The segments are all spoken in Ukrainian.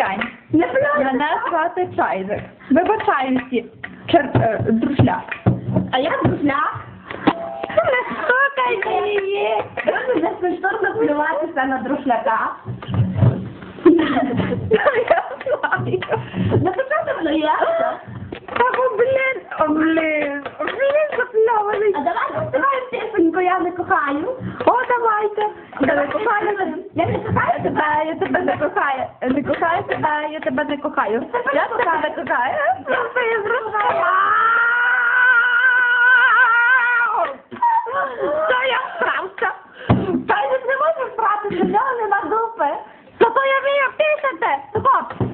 глянь. Не плюй. Мене звати Чайзек. Вибачаюся, чер... е, друшляк. А я друзля. Не стукай її. Дуже безкоштовно плюватися на друшляка. Я знаю. Ну то що плюєшся? Та блін, о, блін, о, блін, запльований. А давай заспіваємо пісеньку, я не кохаю. О, давайте. Я не кохаю тебе. Я тебе. Тебе, я тебе не кохаю. Не кохаю тебе, я тебе не кохаю. Тебе Я тебе не кохаю. Я зрозуміла. Та я справся. Та й не брати, до нього нема дупи. Зато я вмію писати. Стоп.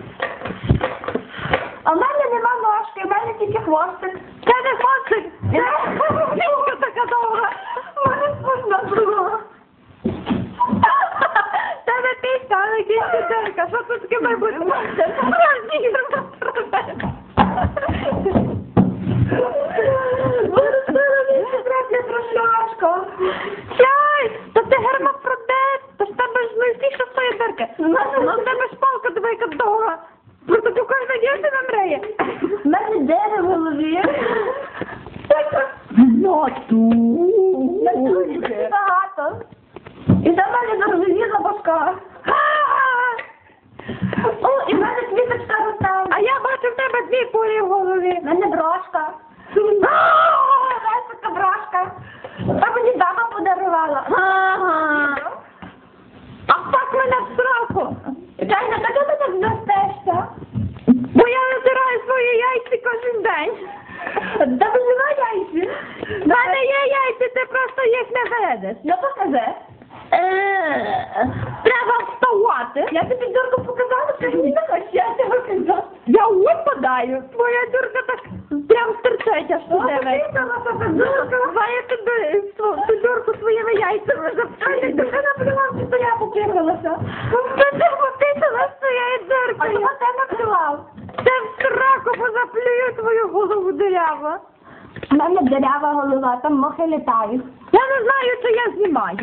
А в мене нема ножки, в мене тільки хвостик. Це не хвостик. Це піська така довга. У мене спусна друга. Тебе піська, але кінці. Що тут таке має бути? Розіграна проблема. Третя друшляшка. Чай, то ти гермафродит, то ж тебе ж ну всі, що своє дерка. Ну в тебе ж палка диви, яка довга. Просто ти кожна дівчина мреє. В мене дерево в голові. Ну, Дуже багато. І за мене зарозуміла башка. О, і в мене квіточка росте. А я тебе дві в голові. Мене брошка. Весика брошка. Та мені дама подарувала. Ага. А так мене в сраку. Чайна, та ти так застешся? Бо я натираю свої яйці кожен день. Да нема яйці. В мене є яйці, ти просто їх не ведеш. Ну покажи. Я тобі дурку показала, ти мені не хочеш, я тебе казала. Я випадаю. Твоя дурка так прям стерчить, аж туди. Давай я тобі ту дурку своїми яйцями Ай, запчаю. ти не плював, чи то я попіргалася. Ти не пописала своєю А дуркою. чого ти не плював? Це в сраку, бо заплюю твою голову дирява. У мене дерева голова, там мохи літають. Я не знаю, чи я знімаю.